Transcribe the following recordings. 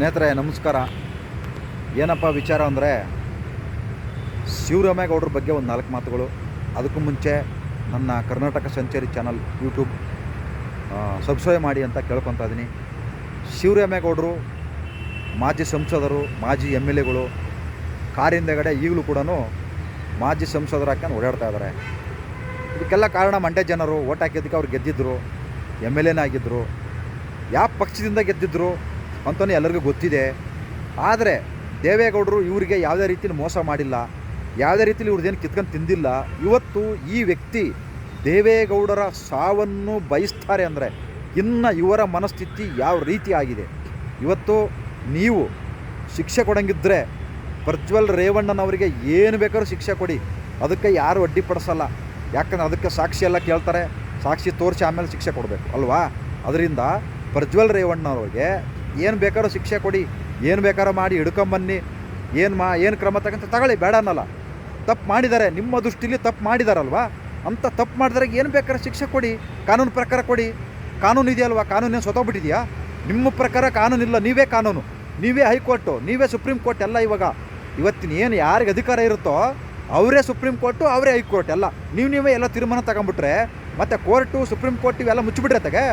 ಸ್ನೇಹಿತರೆ, ನಮಸ್ಕಾರ. ಏನಪ್ಪ ವಿಚಾರ ಅಂದರೆ, ಶಿವರಾಮೇಗೌಡರ ಬಗ್ಗೆ ಒಂದು ನಾಲ್ಕು ಮಾತುಗಳು. ಅದಕ್ಕೂ ಮುಂಚೆ ನನ್ನ ಕರ್ನಾಟಕ ಸಂಚಾರಿ ಚಾನಲ್ ಯೂಟ್ಯೂಬ್ ಸಬ್ಸ್ಕ್ರೈಬ್ ಮಾಡಿ ಅಂತ ಕೇಳ್ಕೊತಾ ಇದ್ದೀನಿ ಶಿವರಾಮೇಗೌಡರು, ಮಾಜಿ ಸಂಸದರು, ಮಾಜಿ ಎಂ ಎಲ್ ಎಗಳು ಕಾರಿಂದಗಡೆ ಈಗಲೂ ಕೂಡ ಮಾಜಿ ಸಂಸದರು ಹಾಕೊಂಡು ಓಡಾಡ್ತಾ ಇದ್ದಾರೆ ಇದಕ್ಕೆಲ್ಲ ಕಾರಣ ಮಂಡ್ಯ ಜನರು, ಓಟ್ ಹಾಕಿದ್ದಕ್ಕೆ ಅವ್ರು ಗೆದ್ದಿದ್ದರು ಎಂ ಎಲ್ ಎನೇ ಆಗಿದ್ದರು ಯಾವ ಪಕ್ಷದಿಂದ ಗೆದ್ದಿದ್ರು ಅಂತಲೂ ಎಲ್ಲರಿಗೂ ಗೊತ್ತಿದೆ. ಆದರೆ ದೇವೇಗೌಡರು ಇವರಿಗೆ ಯಾವುದೇ ರೀತಿಯಲ್ಲಿ ಮೋಸ ಮಾಡಿಲ್ಲ. ಯಾವುದೇ ರೀತಿಯಲ್ಲಿ ಇವ್ರದ್ದೇನು ಕಿತ್ಕೊಂಡು ತಿಂದಿಲ್ಲ. ಇವತ್ತು ಈ ವ್ಯಕ್ತಿ ದೇವೇಗೌಡರ ಸಾವನ್ನು ಬಯಸ್ತಾರೆ ಅಂದರೆ ಇನ್ನು ಇವರ ಮನಸ್ಥಿತಿ ಯಾವ ರೀತಿ ಆಗಿದೆ? ಇವತ್ತು ನೀವು ಶಿಕ್ಷೆ ಕೊಡಂಗಿದ್ರೆ ಪ್ರಜ್ವಲ್ ರೇವಣ್ಣನವರಿಗೆ ಏನು ಬೇಕಾದ್ರೂ ಶಿಕ್ಷೆ ಕೊಡಿ. ಅದಕ್ಕೆ ಯಾರು ಅಡ್ಡಿಪಡಿಸಲ್ಲ ಯಾಕಂದ್ರೆ ಅದಕ್ಕೆ ಸಾಕ್ಷಿ ಎಲ್ಲ ಕೇಳ್ತಾರೆ. ಸಾಕ್ಷಿ ತೋರಿಸಿ ಆಮೇಲೆ ಶಿಕ್ಷೆ ಕೊಡಬೇಕು. ಅಲ್ವಾ? ಅದರಿಂದ ಪ್ರಜ್ವಲ್ ರೇವಣ್ಣವ್ರಿಗೆ ಏನು ಬೇಕಾದ್ರೂ ಶಿಕ್ಷೆ ಕೊಡಿ, ಏನು ಬೇಕಾದ್ರೂ ಮಾಡಿ ಹಿಡ್ಕೊಂಬನ್ನಿ, ಏನು ಮಾ, ಏನು ಕ್ರಮ ತಗೊಂತ ತಗೊಳ್ಳಿ, ಬೇಡ ಅನ್ನಲ್ಲ. ತಪ್ಪು ಮಾಡಿದ್ದಾರೆ ನಿಮ್ಮ ದೃಷ್ಟಿಲಿ ತಪ್ಪು ಮಾಡಿದಾರಲ್ವಾ? ಅಂಥ ತಪ್ಪು ಮಾಡಿದ್ರೆ ಏನು ಬೇಕಾದ್ರೂ ಶಿಕ್ಷೆ ಕೊಡಿ, ಕಾನೂನು ಪ್ರಕಾರ ಕೊಡಿ. ಕಾನೂನು ಇದೆಯಲ್ವಾ? ಕಾನೂನೇನು ಸೊತೋಗ್ಬಿಟ್ಟಿದೆಯಾ? ನಿಮ್ಮ ಪ್ರಕಾರ ಕಾನೂನಿಲ್ಲ ನೀವೇ ಕಾನೂನು. ನೀವೇ ಹೈಕೋರ್ಟು, ನೀವೇ ಸುಪ್ರೀಂ ಕೋರ್ಟ್ ಎಲ್ಲ ಇವಾಗ. ಇವತ್ತಿನ ಏನು ಯಾರಿಗೆ ಅಧಿಕಾರ ಇರುತ್ತೋ, ಅವರೇ ಸುಪ್ರೀಂ ಕೋರ್ಟು, ಅವರೇ ಹೈಕೋರ್ಟ್ ಎಲ್ಲ. ನೀವು ನೀವೇ ಎಲ್ಲ ತೀರ್ಮಾನ ತಗೊಂಬಿಟ್ರೆ, ಮತ್ತು ಕೋರ್ಟು, ಸುಪ್ರೀಂ ಕೋರ್ಟ್ ಇವೆಲ್ಲ ಮುಚ್ಚಿಬಿಟ್ರೆ ತಗೆ?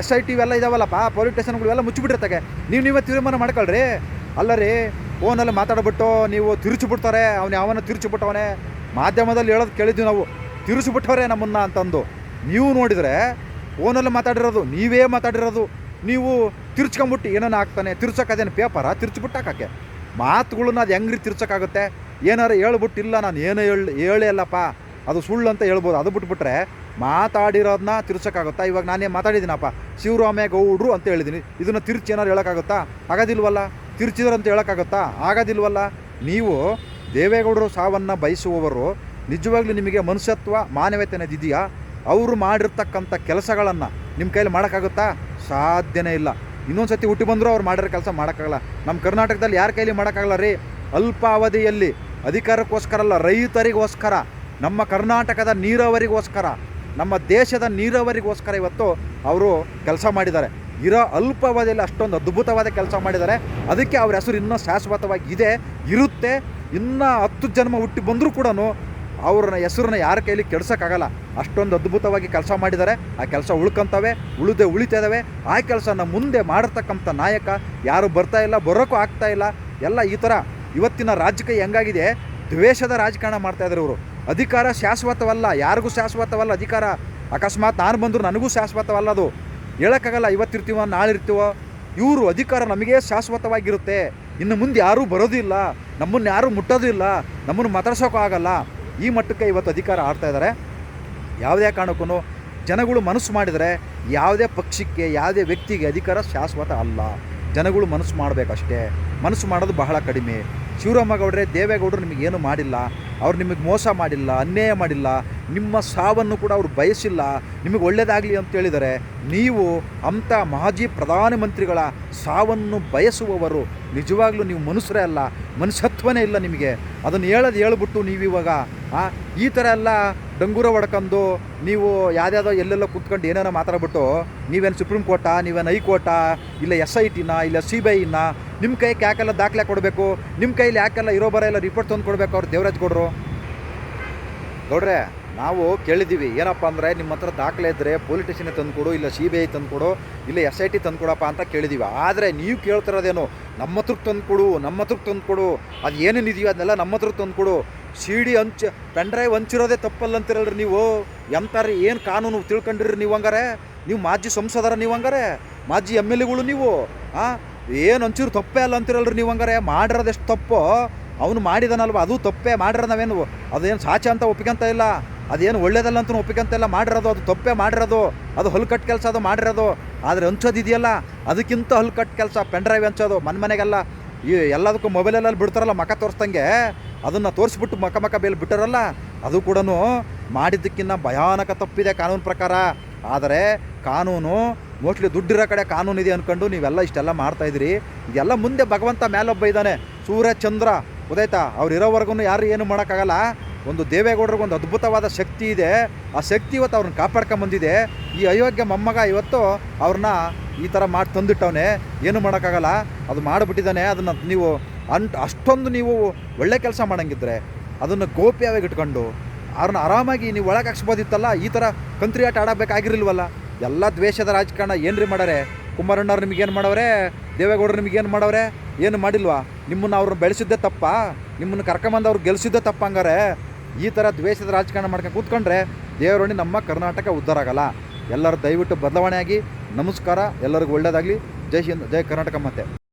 ಎಸ್ ಐ ಟಿ ಇವೆಲ್ಲ ಇದಾವಲ್ಲಪ್ಪ ಪೊಲೀಸ್ ಸ್ಟೇಷನ್ಗಳು ಇವೆಲ್ಲ ಮುಚ್ಚಿಬಿಟ್ಟಿರ್ತಾಗೆ ತಗೆ ನೀವು ನೀವೇ ತೀರ್ಮಾನ ಮಾಡ್ಕೊಳ್ರಿ. ಅಲ್ಲ ರೀ ಫೋನಲ್ಲಿ ಮಾತಾಡ್ಬಿಟ್ಟು ನೀವು ತಿರುಚಿಬಿಡ್ತಾರೆ, ಅವ್ನು ಯಾವನ ತಿರುಚಿಬಿಟ್ಟವನೇ. ಮಾಧ್ಯಮದಲ್ಲಿ ಹೇಳೋದು ಕೇಳಿದ್ವಿ ನಾವು, ತಿರುಚಿಬಿಟ್ಟವ್ರೆ ನಮ್ಮನ್ನು ಅಂತಂದು. ನೀವು ನೋಡಿದರೆ ಫೋನಲ್ಲಿ ಮಾತಾಡಿರೋದು, ನೀವೇ ಮಾತಾಡಿರೋದು. ನೀವು ತಿರ್ಚ್ಕೊಂಬಿಟ್ಟು ಏನೇನು ಆಗ್ತಾನೆ ತಿರ್ಸೋಕ್ಕದೇನು ಪೇಪರ ತಿರ್ಚ್ಬಿಟ್ಟು ಹಾಕೋಕ್ಕೆ. ಮಾತುಗಳನ್ನ ಅದು ಹೆಂಗ್ರಿ ತಿರ್ಸೋಕ್ಕಾಗುತ್ತೆ ಏನಾರು ಹೇಳ್ಬಿಟ್ಟಿಲ್ಲ, ನಾನು ಏನೇ ಹೇಳಿ, ಹೇಳೇ ಅಲ್ಲಪ್ಪ. ಅದು ಸುಳ್ಳು ಅಂತ ಹೇಳ್ಬೋದು. ಅದು ಬಿಟ್ಬಿಟ್ರೆ ಮಾತಾಡಿರೋದನ್ನ ತಿರ್ಸೋಕ್ಕಾಗುತ್ತಾ? ಇವಾಗ ನಾನೇ ಮಾತಾಡಿದ್ದೀನಪ್ಪ. ಶಿವರಾಮೇಗೌಡರು ಅಂತ ಹೇಳಿದ್ದೀನಿ. ಇದನ್ನು ತಿರ್ಚಿ ಏನಾರು ಹೇಳೋಕ್ಕಾಗುತ್ತಾ? ಆಗೋದಿಲ್ವಲ್ಲ? ತಿರ್ಚಿದ್ರು ಅಂತ ಹೇಳೋಕ್ಕಾಗುತ್ತಾ? ಆಗೋದಿಲ್ವಲ್ಲ? ನೀವು ದೇವೇಗೌಡರು ಸಾವನ್ನು ಬಯಸುವವರು, ನಿಜವಾಗ್ಲೂ ನಿಮಗೆ ಮನುಷ್ಯತ್ವ ಮಾನವೀಯತೆ ಅನ್ನೋದಿದೆಯಾ ಅವರು ಮಾಡಿರ್ತಕ್ಕಂಥ ಕೆಲಸಗಳನ್ನು ನಿಮ್ಮ ಕೈಯಲ್ಲಿ ಮಾಡೋಕ್ಕಾಗುತ್ತಾ? ಸಾಧ್ಯನೇ ಇಲ್ಲ. ಇನ್ನೊಂದು ಸತಿ ಹುಟ್ಟಿ ಬಂದರೂ ಅವ್ರು ಮಾಡಿರೋ ಕೆಲಸ ಮಾಡೋಕ್ಕಾಗಲ್ಲ. ನಮ್ಮ ಕರ್ನಾಟಕದಲ್ಲಿ ಯಾರ ಕೈಲಿ ಮಾಡೋಕ್ಕಾಗಲ್ಲ ರೀ? ಅಲ್ಪಾವಧಿಯಲ್ಲಿ ಅಧಿಕಾರಕ್ಕೋಸ್ಕರ ಅಲ್ಲ, ರೈತರಿಗೋಸ್ಕರ, ನಮ್ಮ ಕರ್ನಾಟಕದ ನೀರಾವರಿಗೋಸ್ಕರ. ನಮ್ಮ ದೇಶದ ನೀರಾವರಿಗೋಸ್ಕರ ಇವತ್ತು ಅವರು ಕೆಲಸ ಮಾಡಿದ್ದಾರೆ. ಇರೋ ಅಲ್ಪಾವಧಿಯಲ್ಲಿ ಅಷ್ಟೊಂದು ಅದ್ಭುತವಾದ ಕೆಲಸ ಮಾಡಿದ್ದಾರೆ. ಅದಕ್ಕೆ ಅವ್ರ ಹೆಸರು ಇನ್ನೂ ಶಾಶ್ವತವಾಗಿ ಇದೆ, ಇರುತ್ತೆ. ಇನ್ನೂ ಹತ್ತು ಜನ್ಮ ಹುಟ್ಟಿ ಬಂದರೂ ಕೂಡ ಅವ್ರನ್ನ ಹೆಸರನ್ನ ಯಾರ ಕೈಲಿ ಕೆಡ್ಸೋಕ್ಕಾಗಲ್ಲ. ಅಷ್ಟೊಂದು ಅದ್ಭುತವಾಗಿ ಕೆಲಸ ಮಾಡಿದ್ದಾರೆ. ಆ ಕೆಲಸ ಉಳ್ಕಂತವೆ, ಉಳಿದೇ ಉಳಿತಾ ಇದ್ದಾವೆ ಆ ಕೆಲಸನ ಮುಂದೆ ಮಾಡಿರ್ತಕ್ಕಂಥ ನಾಯಕ ಯಾರು ಬರ್ತಾ ಇಲ್ಲ, ಬರೋಕ್ಕೂ ಆಗ್ತಾ ಇಲ್ಲ. ಎಲ್ಲ ಈ ಥರ ಇವತ್ತಿನ ರಾಜಕೀಯ ಹೆಂಗಾಗಿದೆ? ದ್ವೇಷದ ರಾಜಕಾರಣ ಮಾಡ್ತಾ ಇದ್ದಾರೆ ಇವರು. ಅಧಿಕಾರ ಶಾಶ್ವತವಲ್ಲ, ಯಾರಿಗೂ ಶಾಶ್ವತವಲ್ಲ ಅಧಿಕಾರ. ಅಕಸ್ಮಾತ್ ನಾನು ಬಂದರೂ ನನಗೂ ಶಾಶ್ವತವಲ್ಲ ಅದು ಹೇಳೋಕ್ಕಾಗಲ್ಲ ಇವತ್ತಿರ್ತೀವೋ ನಾಳೆ ಇರ್ತೀವೋ ಇವರು ಅಧಿಕಾರ ನಮಗೆ ಶಾಶ್ವತವಾಗಿರುತ್ತೆ. ಇನ್ನು ಮುಂದೆ ಯಾರೂ ಬರೋದೂ ಇಲ್ಲ ನಮ್ಮನ್ನು ಯಾರೂ ಮುಟ್ಟೋದು ಇಲ್ಲ ನಮ್ಮನ್ನು ಮಾತಾಡ್ಸೋಕ್ಕೂ ಆಗಲ್ಲ. ಈ ಮಟ್ಟಕ್ಕೆ ಇವತ್ತು ಅಧಿಕಾರ ಆಡ್ತಾ ಇದ್ದಾರೆ ಯಾವುದೇ ಕಾರಣಕ್ಕೂ ಜನಗಳು ಮನಸ್ಸು ಮಾಡಿದರೆ ಯಾವುದೇ ಪಕ್ಷಕ್ಕೆ, ಯಾವುದೇ ವ್ಯಕ್ತಿಗೆ ಅಧಿಕಾರ ಶಾಶ್ವತ ಅಲ್ಲ. ಜನಗಳು ಮನಸ್ಸು ಮಾಡಬೇಕಷ್ಟೇ. ಮನಸ್ಸು ಮಾಡೋದು ಬಹಳ ಕಡಿಮೆ. ಶಿವರಾಮಗೌಡ್ರೆ, ದೇವೇಗೌಡರು ನಿಮಗೇನು ಮಾಡಿಲ್ಲ. ಅವ್ರು ನಿಮಗೆ ಮೋಸ ಮಾಡಿಲ್ಲ, ಅನ್ಯಾಯ ಮಾಡಿಲ್ಲ, ನಿಮ್ಮ ಸಾವನ್ನು ಕೂಡ ಅವರು ಬಯಸಿಲ್ಲ, ನಿಮಗೆ ಒಳ್ಳೆಯದಾಗಲಿ ಅಂತ ಹೇಳಿದರೆ ನೀವು ಅಂಥ ಮಾಜಿ ಪ್ರಧಾನಮಂತ್ರಿಗಳ ಸಾವನ್ನು ಬಯಸುವವರು. ನಿಜವಾಗ್ಲೂ ನೀವು ಮನುಷ್ಯರೇ ಅಲ್ಲ, ಮನುಷ್ಯತ್ವನೇ ಇಲ್ಲ ನಿಮಗೆ. ಅದನ್ನು ಹೇಳೋದು ಹೇಳ್ಬಿಟ್ಟು ನೀವಿವಾಗ ಈ ಥರ ಎಲ್ಲ ಡಂಗೂರ ಹೊಡ್ಕೊಂಡು ನೀವು ಯಾವ್ದಾವುದೋ ಎಲ್ಲೆಲ್ಲೋ ಕೂತ್ಕೊಂಡು ಏನೇನೋ ಮಾತಾಡ್ಬಿಟ್ಟು, ನೀವೇನು ಸುಪ್ರೀಂ ಕೋರ್ಟಾ, ನೀವೇನು ಹೈಕೋರ್ಟಾ, ಇಲ್ಲ ಎಸ್ ಐ ಟಿನ ಇಲ್ಲ ಸಿ ಬಿ ಐನ ನಿಮ್ಮ ಕೈಗೆ ಯಾಕೆಲ್ಲ ದಾಖಲೆ ಕೊಡಬೇಕು? ನಿಮ್ಮ ಕೈಲಿ ಯಾಕೆಲ್ಲ ಇರೋ ಬರ ಎಲ್ಲ ರಿಪೋರ್ಟ್ ತಂದು ಕೊಡಬೇಕು ಅವ್ರು ದೇವರಾಜ್ ಗೌಡ್ರು? ಗೌಡ್ರೆ, ನಾವು ಕೇಳಿದ್ದೀವಿ. ಏನಪ್ಪ ಅಂದರೆ ನಿಮ್ಮ ಹತ್ರ ದಾಖಲೆ ಇದ್ದರೆ ಪೊಲೀಸ್ ಸ್ಟೇಷನ್ಗೆ ತಂದುಕೊಡು, ಇಲ್ಲ ಸಿ ಬಿ ಐ ತಂದುಕೊಡು, ಇಲ್ಲ ಎಸ್ ಐ ಟಿ ತಂದುಕೊಡಪ್ಪ ಅಂತ ಕೇಳಿದ್ದೀವಿ. ಆದರೆ ನೀವು ಕೇಳ್ತಿರೋದೇನು? ನಮ್ಮ ಹತ್ರಕ್ಕೆ ತಂದುಕೊಡು, ನಮ್ಮ ಹತ್ರಕ್ಕೆ ತಂದುಕೊಡು. ಅದು ಏನೇನು ಇದೆಯೋ ಅದನ್ನೆಲ್ಲ ನಮ್ಮ ಹತ್ರಕ್ಕೆ ತಂದುಕೊಡು. ಸಿ ಡಿ ಹಂಚ ಪೆನ್ ಡ್ರೈವ್ ಹಂಚಿರೋದೇ ತಪ್ಪಲ್ಲ ಅಂತಿರಲ್ರಿ ನೀವು? ಎಂತಾರೆ ಏನು ಕಾನೂನು ತಿಳ್ಕೊಂಡಿರಿ ನೀವು ಹಂಗಾರೆ? ನೀವು ಮಾಜಿ ಸಂಸದರ ನೀವು ಹಂಗಾರೆ? ಮಾಜಿ ಎಂ ಎಲ್ ಎಗಳು ನೀವು? ಹಾಂ ಏನು ಒಂಚೂರು ತಪ್ಪೇ ಅಲ್ಲ ಅಂತಿರಲ್ರಿ ನೀವು ಹಂಗಾರೆ? ಮಾಡಿರೋದು ಎಷ್ಟು ತಪ್ಪು? ಅವನು ಮಾಡಿದಾನಲ್ವ? ಅದು ತಪ್ಪೇ? ಮಾಡಿರೋ ನಾವೇನು? ಅದೇನು ಸಾಚ ಅಂತ ಒಪ್ಪಿಕೊಂತ ಇಲ್ಲ? ಅದೇನು ಒಳ್ಳೇದಲ್ಲ ಅಂತ ಒಪ್ಪಿಕೊಂತ ಇಲ್ಲ? ಮಾಡಿರೋದು ಅದು ತಪ್ಪೇ ಮಾಡಿರೋದು. ಅದು ಹಲ್ಕಟ್ಟು ಕೆಲಸ ಅದು ಮಾಡಿರೋದು. ಆದರೆ ಹಂಚೋದು ಇದೆಯಲ್ಲ? ಅದಕ್ಕಿಂತ ಹಲ್ಕಟ್ಟು ಕೆಲಸ, ಪೆನ್ ಡ್ರೈವ್ ಹಂಚೋದು ಮನೆ ಮನೆಗೆಲ್ಲ. ಈ ಎಲ್ಲದಕ್ಕೂ ಮೊಬೈಲಲ್ಲಿ ಬಿಡ್ತಾರಲ್ಲ ಮಕ ತೋರಿಸ್ದಂಗೆ? ಅದನ್ನು ತೋರಿಸ್ಬಿಟ್ಟು ಮಕ ಮಕ ಬೇಲಿ ಬಿಟ್ಟಾರಲ್ಲ? ಅದು ಕೂಡ ಮಾಡಿದ್ದಕ್ಕಿಂತ ಭಯಾನಕ ತಪ್ಪಿದೆ ಕಾನೂನು ಪ್ರಕಾರ. ಆದರೆ ಕಾನೂನು ಮೋಸ್ಟ್ಲಿ ದುಡ್ಡಿರೋ ಕಡೆ ಕಾನೂನು ಇದೆ ಅಂದ್ಕೊಂಡು ನೀವೆಲ್ಲ ಇಷ್ಟೆಲ್ಲ ಮಾಡ್ತಾ ಇದ್ದೀರಿ. ಇದೆಲ್ಲ ಮುಂದೆ ಭಗವಂತ ಮೇಲೊಬ್ಬ ಇದ್ದಾನೆ. ಸೂರ್ಯ, ಚಂದ್ರ, ಉದಯ್ತಾ ಅವ್ರು ಇರೋವರೆಗೂ ಯಾರು ಏನು ಮಾಡೋಕ್ಕಾಗಲ್ಲ. ಒಂದು ದೇವೇಗೌಡರಿಗೆ ಒಂದು ಅದ್ಭುತವಾದ ಶಕ್ತಿ ಇದೆ. ಆ ಶಕ್ತಿ ಇವತ್ತು ಅವ್ರನ್ನ ಕಾಪಾಡ್ಕೊಂಬಂದಿದೆ ಈ ಅಯೋಗ್ಯ ಮೊಮ್ಮಗ ಇವತ್ತು ಅವ್ರನ್ನ ಈ ಥರ ಮಾಡಿ ತಂದಿಟ್ಟವನೇ. ಏನು ಮಾಡೋಕ್ಕಾಗಲ್ಲ. ಅದು ಮಾಡಿಬಿಟ್ಟಿದ್ದಾನೆ. ಅದನ್ನು ನೀವು ಅಂಟ್ ಅಷ್ಟೊಂದು ನೀವು ಒಳ್ಳೆ ಕೆಲಸ ಮಾಡೋಂಗಿದ್ರೆ ಅದನ್ನು ಗೋಪ್ಯವಾಗಿ ಇಟ್ಕೊಂಡು, ಅವ್ರನ್ನ ಆರಾಮಾಗಿ ನೀವು ಒಳಗೆ ಹಾಕ್ಸ್ಬೋದಿತ್ತಲ್ಲ, ಈ ಥರ ಕಂತ್ರಿ ಆಟ ಆಡಬೇಕಾಗಿರಲಿಲ್ವಲ್ಲ? ಎಲ್ಲ ದ್ವೇಷದ ರಾಜಕಾರಣ ಏನ್ರಿ ಮಾಡಾರೆ? ಕುಮಾರಣ್ಣವ್ರು ನಿಮಗೇನು ಮಾಡವ್ರೆ? ದೇವೇಗೌಡರು ನಿಮಗೇನು ಮಾಡವ್ರೆ? ಏನು ಮಾಡಿಲ್ವಾ? ನಿಮ್ಮನ್ನು ಅವ್ರನ್ನ ಬೆಳೆಸಿದ್ದೇ ತಪ್ಪಾ? ನಿಮ್ಮನ್ನು ಕರ್ಕೊಂಬಂದು ಅವ್ರು ಗೆಲ್ಸಿದ್ದೇ ತಪ್ಪ ಹಂಗಾರೆ? ಈ ಥರ ದ್ವೇಷದ ರಾಜಕಾರಣ ಮಾಡ್ಕೊಂಡು ಕೂತ್ಕೊಂಡ್ರೆ ದೇವರೋಣಿ ನಮ್ಮ ಕರ್ನಾಟಕ ಉದ್ಧಾರ ಆಗಲ್ಲ. ಎಲ್ಲರೂ ದಯವಿಟ್ಟು ಬದಲಾವಣೆ ಆಗಿ ನಮಸ್ಕಾರ. ಎಲ್ಲರಿಗೂ ಒಳ್ಳೆಯದಾಗಲಿ ಜೈ ಹಿಂದ್, ಜೈ ಕರ್ನಾಟಕ ಮತ್ತೆ